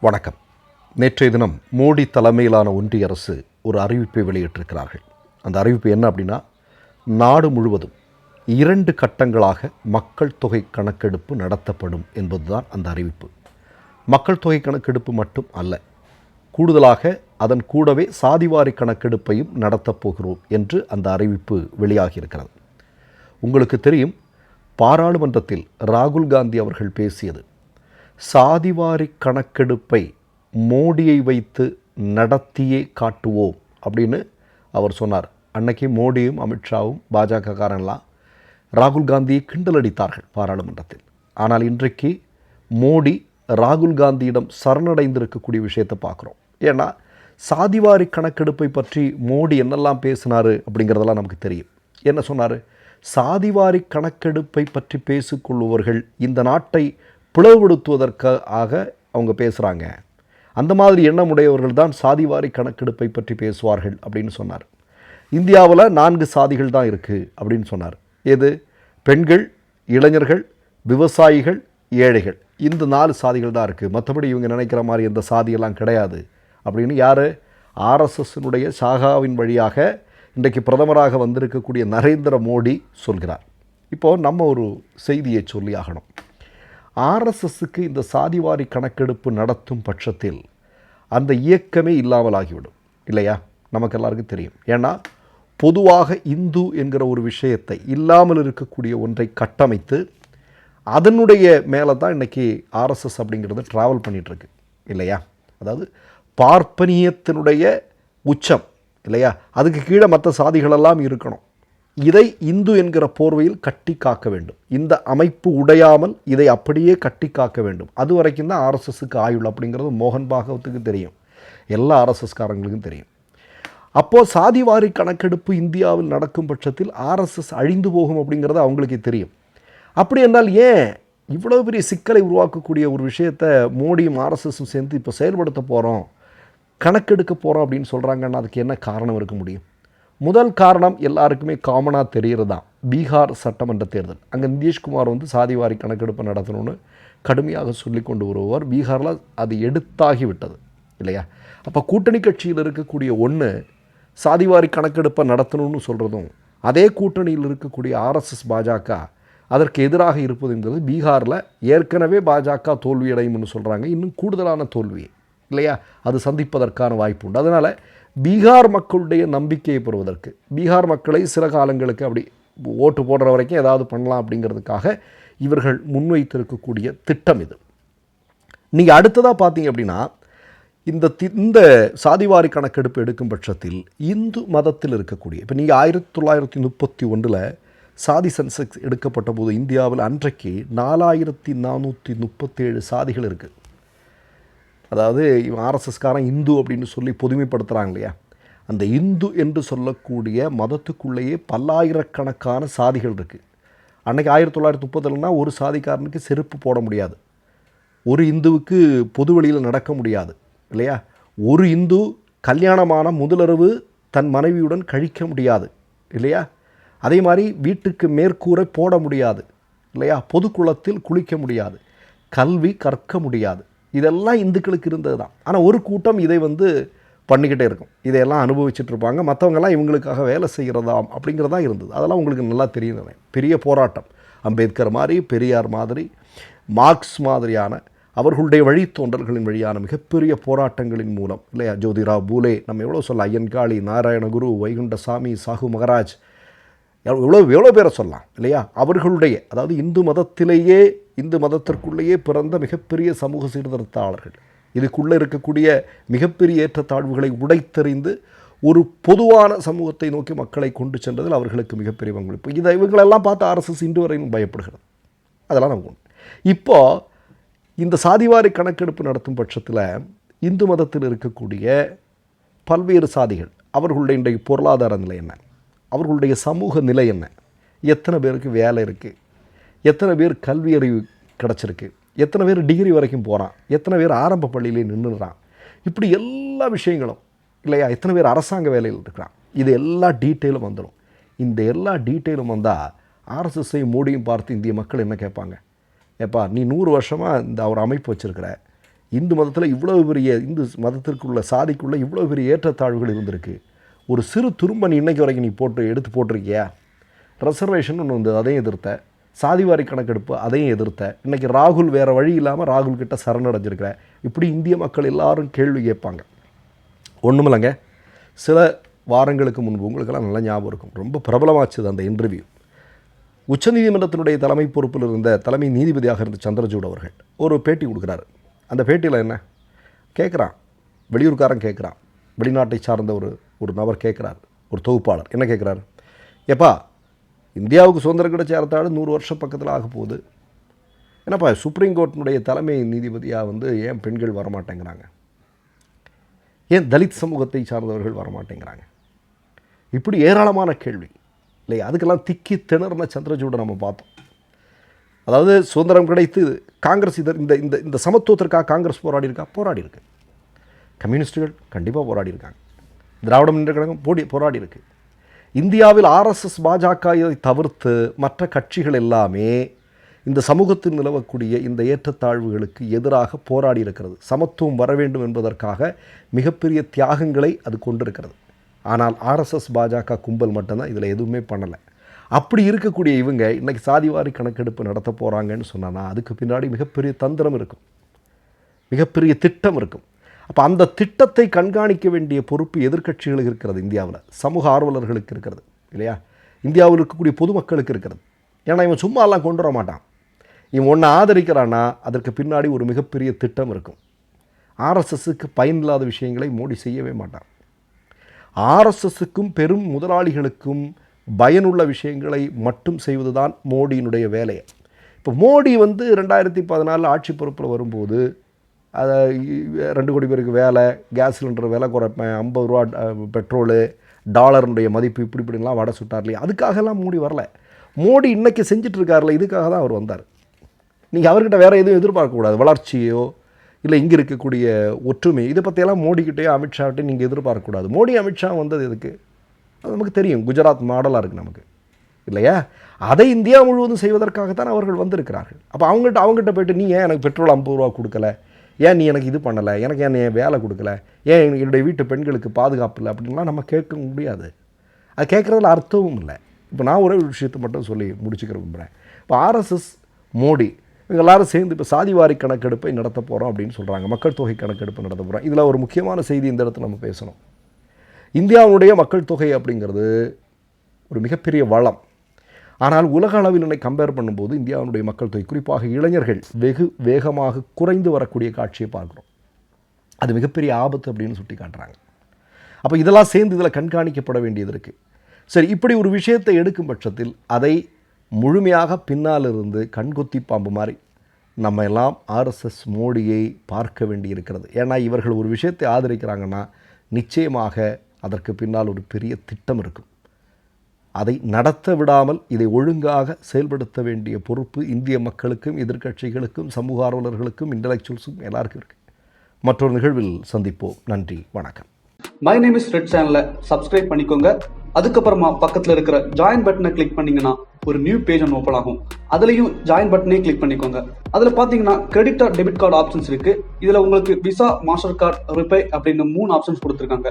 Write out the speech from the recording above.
வணக்கம். நேற்றைய தினம் மோடி தலைமையிலான ஒன்றிய அரசு ஒரு அறிவிப்பை வெளியிட்டிருக்கிறார்கள். அந்த அறிவிப்பு என்ன அப்படின்னா நாடு முழுவதும் இரண்டு கட்டங்களாக மக்கள் தொகை கணக்கெடுப்பு நடத்தப்படும் என்பதுதான் அந்த அறிவிப்பு. மக்கள் தொகை கணக்கெடுப்பு மட்டும் அல்ல கூடுதலாக அதன் கூடவே சாதிவாரி கணக்கெடுப்பையும் நடத்தப் போகிறோம் என்று அந்த அறிவிப்பு வெளியாகியிருக்கிறது. உங்களுக்கு தெரியும் பாராளுமன்றத்தில் ராகுல் காந்தி அவர்கள் பேசியது சாதிவாரி கணக்கெடுப்பை மோடியை வைத்து நடத்தியே காட்டுவோம் அப்படின்னு அவர் சொன்னார். அன்னைக்கு மோடியும் அமித்ஷாவும் பாஜக காரன்லாம் ராகுல் காந்தியை கிண்டல் அடித்தார்கள் பாராளுமன்றத்தில். ஆனால் இன்றைக்கு மோடி ராகுல் காந்தியிடம் சரணடைந்திருக்கக்கூடிய விஷயத்தை பார்க்குறோம். ஏன்னா சாதிவாரி கணக்கெடுப்பை பற்றி மோடி என்னெல்லாம் பேசினார் அப்படிங்கிறதெல்லாம் நமக்கு தெரியும். என்ன சொன்னார்? சாதிவாரி கணக்கெடுப்பை பற்றி பேசிக்கொள்பவர்கள் இந்த நாட்டை பிளவுபடுத்துவதற்காக அவங்க பேசுகிறாங்க அந்த மாதிரி எண்ணமுடையவர்கள் தான் சாதிவாரி கணக்கெடுப்பை பற்றி பேசுவார்கள் அப்படின்னு சொன்னார். இந்தியாவில் நான்கு சாதிகள் தான் இருக்குது அப்படின்னு சொன்னார். எது? பெண்கள் இளைஞர்கள் விவசாயிகள் ஏழைகள். இந்த நாலு சாதிகள் தான் இருக்குது மற்றபடி இவங்க நினைக்கிற மாதிரி எந்த சாதியெல்லாம் கிடையாது. அப்படின்னு யார்? ஆர்எஸ்எஸ்னுடைய சாகாவின் வழியாக இன்றைக்கு பிரதமராக வந்திருக்கக்கூடிய நரேந்திர மோடி சொல்கிறார். இப்போது நம்ம ஒரு செய்தியை சொல்லி ஆகணும். ஆர்எஸ்எஸ்ஸுக்கு இந்த சாதிவாரி கணக்கெடுப்பு நடத்தும் பட்சத்தில் அந்த இயக்கமே இல்லாமல் ஆகிவிடும் இல்லையா? நமக்கு எல்லாருக்கும் தெரியும். ஏன்னா பொதுவாக இந்து என்கிற ஒரு விஷயத்தை இல்லாமல் இருக்கக்கூடிய ஒன்றை கட்டமைத்து அதனுடைய மேலே தான் இன்றைக்கி ஆர்எஸ்எஸ் அப்படிங்கிறது ட்ராவல் பண்ணிகிட்ருக்கு இல்லையா? அதாவது பார்ப்பனியத்தினுடைய உச்சம். இல்லையா? அதுக்கு கீழே மற்ற சாதிகளெல்லாம் இருக்கணும். இதை இந்து என்கிற போர்வையில் கட்டி காக்க வேண்டும். இந்த அமைப்பு உடையாமல் இதை அப்படியே கட்டி காக்க வேண்டும். அது வரைக்கும் தான் ஆர்எஸ்எஸ்க்கு ஆயுள் அப்படிங்கிறது மோகன் பாகவத்துக்கு தெரியும். எல்லா ஆர்எஸ்எஸ்காரங்களுக்கும் தெரியும். அப்போது சாதிவாரி கணக்கெடுப்பு இந்தியாவில் நடக்கும் பட்சத்தில் ஆர்எஸ்எஸ் அழிந்து போகும் அப்படிங்கிறது அவங்களுக்கு தெரியும். அப்படி என்றால் ஏன் இவ்வளோ பெரிய சிக்கலை உருவாக்கக்கூடிய ஒரு விஷயத்தை மோடியும் ஆர்எஸ்எஸும் சேர்ந்து இப்போ செயல்படுத்த போகிறோம் கணக்கெடுக்க போகிறோம் அப்படின்னு சொல்கிறாங்கன்னா அதுக்கு என்ன காரணம் இருக்க முடியும்? முதல் காரணம் எல்லாருக்குமே காமனாக தெரிகிறது தான் பீகார் சட்டமன்ற தேர்தல். அங்கே நிதிஷ்குமார் வந்து சாதிவாரி கணக்கெடுப்பு நடத்தணும்னு கடுமையாக சொல்லி கொண்டு வருவார் பீகாரில் அது எடுத்தாகி விட்டது இல்லையா? அப்போ கூட்டணி கட்சியில் இருக்கக்கூடிய ஒன்று சாதிவாரி கணக்கெடுப்பை நடத்தணும்னு சொல்கிறதும் அதே கூட்டணியில் இருக்கக்கூடிய ஆர்எஸ்எஸ் பாஜக அதற்கு எதிராக இருப்பதுங்கிறது பீகாரில் ஏற்கனவே பாஜக தோல்வியடையும்னு சொல்கிறாங்க இன்னும் கூடுதலான தோல்வி இல்லையா? அது சந்திப்பதற்கான வாய்ப்பு உண்டு. அதனால் பீகார் மக்களுடைய நம்பிக்கையை பெறுவதற்கு. பீகார் மக்களை சில காலங்களுக்கு அப்படி ஓட்டு போடுற வரைக்கும் ஏதாவது பண்ணலாம் அப்படிங்கிறதுக்காக இவர்கள் முன்வைத்திருக்கக்கூடிய திட்டம் இது. நீங்கள் அடுத்ததாக பார்த்தீங்க அப்படின்னா இந்த தி இந்த சாதிவாரி கணக்கெடுப்பு எடுக்கும் பட்சத்தில் இந்து மதத்தில் இருக்கக்கூடிய இப்போ நீங்கள் ஆயிரத்தி தொள்ளாயிரத்தி முப்பத்தி ஒன்றில் சாதி சென்செக்ஸ் எடுக்கப்பட்ட போது இந்தியாவில் அன்றைக்கு நாலாயிரத்தி நானூற்றி முப்பத்தேழு சாதிகள் இருக்குது அதாவது இவன் ஆர்எஸ்எஸ்காரன் இந்து அப்படின்னு சொல்லி பொதுமைப்படுத்துகிறாங்க இல்லையா? அந்த இந்து என்று சொல்லக்கூடிய மதத்துக்குள்ளேயே பல்லாயிரக்கணக்கான சாதிகள் இருக்குது அன்றைக்கி ஆயிரத்தி தொள்ளாயிரத்தி முப்பதுலனா ஒரு சாதிக்காரனுக்கு செருப்பு போட முடியாது. ஒரு இந்துவுக்கு பொது வழியில் நடக்க முடியாது இல்லையா? ஒரு இந்து கல்யாணமான முதலரவு தன் மனைவியுடன் கழிக்க முடியாது இல்லையா? அதே மாதிரி வீட்டுக்கு மேற்கூரை போட முடியாது இல்லையா? பொதுக்குளத்தில் குளிக்க முடியாது கல்வி கற்க முடியாது. இதெல்லாம் இந்துக்களுக்கு இருந்தது தான் ஆனால் ஒரு கூட்டம் இதை வந்து பண்ணிக்கிட்டே இருக்கும். இதையெல்லாம் அனுபவிச்சுட்டு இருப்பாங்க மற்றவங்கெல்லாம் இவங்களுக்காக வேலை செய்கிறதாம் அப்படிங்கிறதா இருந்தது. அதெல்லாம் உங்களுக்கு நல்லா தெரியும். பெரிய போராட்டம். அம்பேத்கர் மாதிரி பெரியார் மாதிரி மார்க்ஸ் மாதிரியான அவர்களுடைய வழித்தோன்றல்களின் வழியான மிகப்பெரிய போராட்டங்களின் மூலம் இல்லையா? ஜோதிராவ் பூலே நம்ம எவ்வளோ சொல்ல ஐயன்காளி நாராயணகுரு வைகுண்டசாமி சாகு மகராஜ் எவ்வளோ எவ்வளோ பேரை சொல்லலாம் இல்லையா? அவர்களுடைய அதாவது இந்து மதத்திலேயே இந்து மதத்திற்குள்ளேயே பிறந்த மிகப்பெரிய சமூக சீர்திருத்தாளர்கள் இதுக்குள்ளே இருக்கக்கூடிய மிகப்பெரிய ஏற்றத்தாழ்வுகளை உடைத்தெறிந்து ஒரு பொதுவான சமூகத்தை நோக்கி மக்களை கொண்டு சென்றதில் அவர்களுக்கு மிகப்பெரிய பங்களிப்பு. இதை இவங்களெல்லாம் பார்த்து ஆர்எஸ்எஸ் இன்று வரையும் பயப்படுகிறது. அதெல்லாம் நமக்கு ஒன்று இப்போ இந்த சாதிவாரி கணக்கெடுப்பு நடத்தும் பட்சத்தில் இந்து மதத்தில் இருக்கக்கூடிய பல்வேறு சாதிகள் அவர்களுடைய இன்றைய பொருளாதார நிலை என்ன? அவர்களுடைய சமூக நிலை என்ன? எத்தனை பேருக்கு வேலை இருக்குது எத்தனை பேர் கல்வியறிவு கிடச்சிருக்கு. எத்தனை பேர் டிகிரி வரைக்கும் போகிறான் எத்தனை பேர் ஆரம்ப பள்ளியிலே நின்றுறான் இப்படி எல்லா விஷயங்களும் இல்லையா? எத்தனை பேர் அரசாங்க வேலையில் இருக்கிறான். இது எல்லா டீட்டெயிலும் வந்துடும். இந்த எல்லா டீட்டெயிலும் வந்தால் ஆர்எஸ்எஸ்ஐ மோடியும் பார்த்து இந்திய மக்கள் என்ன கேட்பாங்க? ஏப்பா நீ நூறு வருஷமாக இந்த ஒரு அமைப்பு வச்சுருக்கிற. இந்து மதத்தில் இவ்வளோ பெரிய இந்து மதத்திற்குள்ள சாதிக்குள்ளே இவ்வளோ பெரிய ஏற்றத்தாழ்வுகள் இருந்திருக்கு. ஒரு சிறு துரும்ப நீ இன்றைக்கு வரைக்கும் நீ போட்டு எடுத்து போட்டிருக்கியா? ரிசர்வேஷன் ஒன்று வந்து அதையும் எதிர்த்த. சாதிவாரி கணக்கெடுப்பு அதையும் எதிர்த்த இன்றைக்கி ராகுல் வேறு வழி இல்லாமல் ராகுல் கிட்ட சரணடைஞ்சிருக்கிற இப்படி இந்திய மக்கள் எல்லாரும் கேள்வி கேட்பாங்க. ஒன்றுமில்லைங்க சில வாரங்களுக்கு முன்பு உங்களுக்கெல்லாம் நல்லா ஞாபகம் இருக்கும். ரொம்ப பிரபலமாச்சுது அந்த இன்டர்வியூ உச்சநீதிமன்றத்தினுடைய தலைமை பொறுப்பில் இருந்த தலைமை நீதிபதியாக இருந்த சந்திரசூட் அவர்கள் ஒரு பேட்டி கொடுக்குறாரு. அந்த பேட்டியில் என்ன? கேட்குறான் வெளியூர்காரன் கேட்குறான் வெளிநாட்டை சார்ந்த ஒரு ஒரு நபர் கேட்குறார் ஒரு தொகுப்பாளர். என்ன கேட்குறாரு எப்பா இந்தியாவுக்கு சுதந்திரம் கிடைச்ச ஏறத்தாழ நூறு வருஷம் பக்கத்தில் ஆக போகுது. என்னப்பா சுப்ரீம் கோர்ட்டினுடைய தலைமை நீதிபதியாக வந்து ஏன் பெண்கள் வரமாட்டேங்கிறாங்க? ஏன் தலித் சமூகத்தை சார்ந்தவர்கள் வரமாட்டேங்கிறாங்க? இப்படி ஏராளமான கேள்வி. இல்லையா அதுக்கெல்லாம் திக்கி திணறின சந்திரசூடை நம்ம பார்த்தோம். அதாவது சுதந்திரம் கிடைத்து காங்கிரஸ் இதர் இந்த இந்த இந்த சமத்துவத்திற்காக காங்கிரஸ் போராடி இருக்கா போராடி இருக்கு கம்யூனிஸ்டுகள் கண்டிப்பாக போராடி இருக்காங்க திராவிட முன்னேற்ற கழகம் போடி போராடி இருக்குது இந்தியாவில் ஆர்எஸ்எஸ் பாஜக இதை தவிர்த்து மற்ற கட்சிகள் எல்லாமே இந்த சமூகத்தில் நிலவக்கூடிய இந்த ஏற்றத்தாழ்வுகளுக்கு எதிராக போராடி இருக்கிறது. சமத்துவம் வர வேண்டும் என்பதற்காக மிகப்பெரிய தியாகங்களை அது கொண்டிருக்கிறது. ஆனால் ஆர்எஸ்எஸ் பாஜக கும்பல் மட்டும்தான் இதில் எதுவுமே பண்ணலை. அப்படி இருக்கக்கூடிய இவங்க இன்றைக்கி சாதிவாரி கணக்கெடுப்பு நடத்த போகிறாங்கன்னு சொன்னால் அதுக்கு பின்னாடி மிகப்பெரிய தந்திரம் இருக்கும். மிகப்பெரிய திட்டம் இருக்கும். அப்போ அந்த திட்டத்தை கண்காணிக்க வேண்டிய பொறுப்பு எதிர்கட்சிகளுக்கு இருக்கிறது இந்தியாவில். சமூக ஆர்வலர்களுக்கு இருக்கிறது இல்லையா? இந்தியாவில் இருக்கக்கூடிய பொதுமக்களுக்கு இருக்கிறது. ஏன்னா இவன் சும்மாலாம் கொண்டு வர மாட்டான். இவன் ஒன்று ஆதரிக்கிறான்னா அதற்கு பின்னாடி ஒரு மிகப்பெரிய திட்டம் இருக்கும். ஆர்எஸ்எஸ்க்கு பயனில்லாத விஷயங்களை மோடி செய்யவே மாட்டான். ஆர்எஸ்எஸ்க்கும் பெரும் முதலாளிகளுக்கும் பயனுள்ள விஷயங்களை மட்டும் செய்வதுதான் மோடியினுடைய வேலையை. இப்போ மோடி வந்து ரெண்டாயிரத்தி பதினாலில் ஆட்சி பொறுப்பில் வரும்போது அதை ரெண்டு கோடி பேருக்கு வேலை கேஸ் சிலிண்டர் விலை குறைப்பேன் ஐம்பது ரூபா பெட்ரோலு டாலருடைய மதிப்பு இப்படி இப்படிலாம் வடை சுட்டார்லையே. அதுக்காகலாம் மோடி வரல. மோடி இன்றைக்கி செஞ்சிட்ருக்காருல இதுக்காக தான் அவர் வந்தார். நீங்கள் அவர்கிட்ட வேறு எதுவும் எதிர்பார்க்கக்கூடாது வளர்ச்சியோ இல்லை இங்கே இருக்கக்கூடிய ஒற்றுமை இதை பற்றியெல்லாம் மோடிக்கிட்டேயோ அமித்ஷாட்டையும் நீங்கள் எதிர்பார்க்கக்கூடாது மோடி அமித்ஷா வந்தது எதுக்கு? அது நமக்கு தெரியும். குஜராத் மாடலாக இருக்குது நமக்கு. இல்லையா? அதை இந்தியா முழுவதும் செய்வதற்காகத்தான் அவர்கள் வந்திருக்கிறார்கள். அப்போ அவங்ககிட்ட அவங்ககிட்ட போயிட்டு நீ ஏன் எனக்கு பெட்ரோல் ஐம்பது ரூபா கொடுக்கல? ஏன் நீ எனக்கு இது பண்ணலை? எனக்கு ஏன் ஏன் வேலை கொடுக்கல? ஏன் என்னுடைய வீட்டு பெண்களுக்கு பாதுகாப்பு இல்லை? அப்படின்லாம் நம்ம கேட்க முடியாது. அது கேட்குறதுல அர்த்தமும் இல்லை. இப்போ நான் ஒரே ஒரு விஷயத்தை மட்டும் சொல்லி முடிச்சுக்கிற விரும்புகிறேன் இப்போ ஆர்எஸ்எஸ் மோடி இவங்க எல்லாரும் சேர்ந்து இப்போ சாதிவாரி கணக்கெடுப்பை நடத்த போகிறோம் அப்படின்னு சொல்கிறாங்க மக்கள் தொகை கணக்கெடுப்பு நடத்த போகிறோம் இதில் ஒரு முக்கியமான செய்தி இந்த இடத்துல நம்ம பேசணும். இந்தியாவுடைய மக்கள் தொகை அப்படிங்கிறது ஒரு மிகப்பெரிய வளம். ஆனால் உலக அளவில் என்னை கம்பேர் பண்ணும்போது இந்தியாவுடைய மக்கள் தொகை குறிப்பாக இளைஞர்கள் வெகு வேகமாக குறைந்து வரக்கூடிய காட்சியை பார்க்குறோம். அது மிகப்பெரிய ஆபத்து அப்படின்னு சுட்டி காட்டுறாங்க அப்போ இதெல்லாம் சேர்ந்து இதில் கண்காணிக்கப்பட வேண்டியது இருக்குது சரி இப்படி ஒரு விஷயத்தை எடுக்கும் பட்சத்தில் அதை முழுமையாக பின்னாலிருந்து கண்கொத்தி பாம்பு மாதிரி நம்ம எல்லாம் ஆர்எஸ்எஸ் மோடியை பார்க்க வேண்டி இருக்கிறது. ஏன்னா இவர்கள் ஒரு விஷயத்தை ஆதரிக்கிறாங்கன்னா நிச்சயமாக அதற்கு பின்னால் ஒரு பெரிய திட்டம் இருக்கும். அதை நடத்த விடாமல் இதை ஒழுங்காக செயல்படுத்த வேண்டிய பொறுப்பு இந்திய மக்களுக்கும் எதிர்க்கட்சிகளுக்கும் சமூக ஆர்வலர்களுக்கும் இன்டலெக்சுவல்ஸும் எல்லாருக்கும் இருக்குது மற்றொரு நிகழ்வில் சந்திப்போம். நன்றி வணக்கம். மை நேம் இஸ் ரெட் சேனலை சப்ஸ்கிரைப் பண்ணிக்கோங்க. அதுக்கப்புறமா பக்கத்தில் இருக்கிற ஜாயின் பட்டனை கிளிக் பண்ணீங்கன்னா ஒரு நியூ பேஜ் ஒன்று ஓப்பன் ஆகும். அதுலேயும் ஜாயின் பட்டனே கிளிக் பண்ணிக்கோங்க. அதில் பார்த்தீங்கன்னா credit or debit card options இருக்கு. இதில் உங்களுக்கு விசா மாஸ்டர் கார்டு ரிப்பே அப்படின்னு மூணு ஆப்ஷன்ஸ் கொடுத்துருக்காங்க.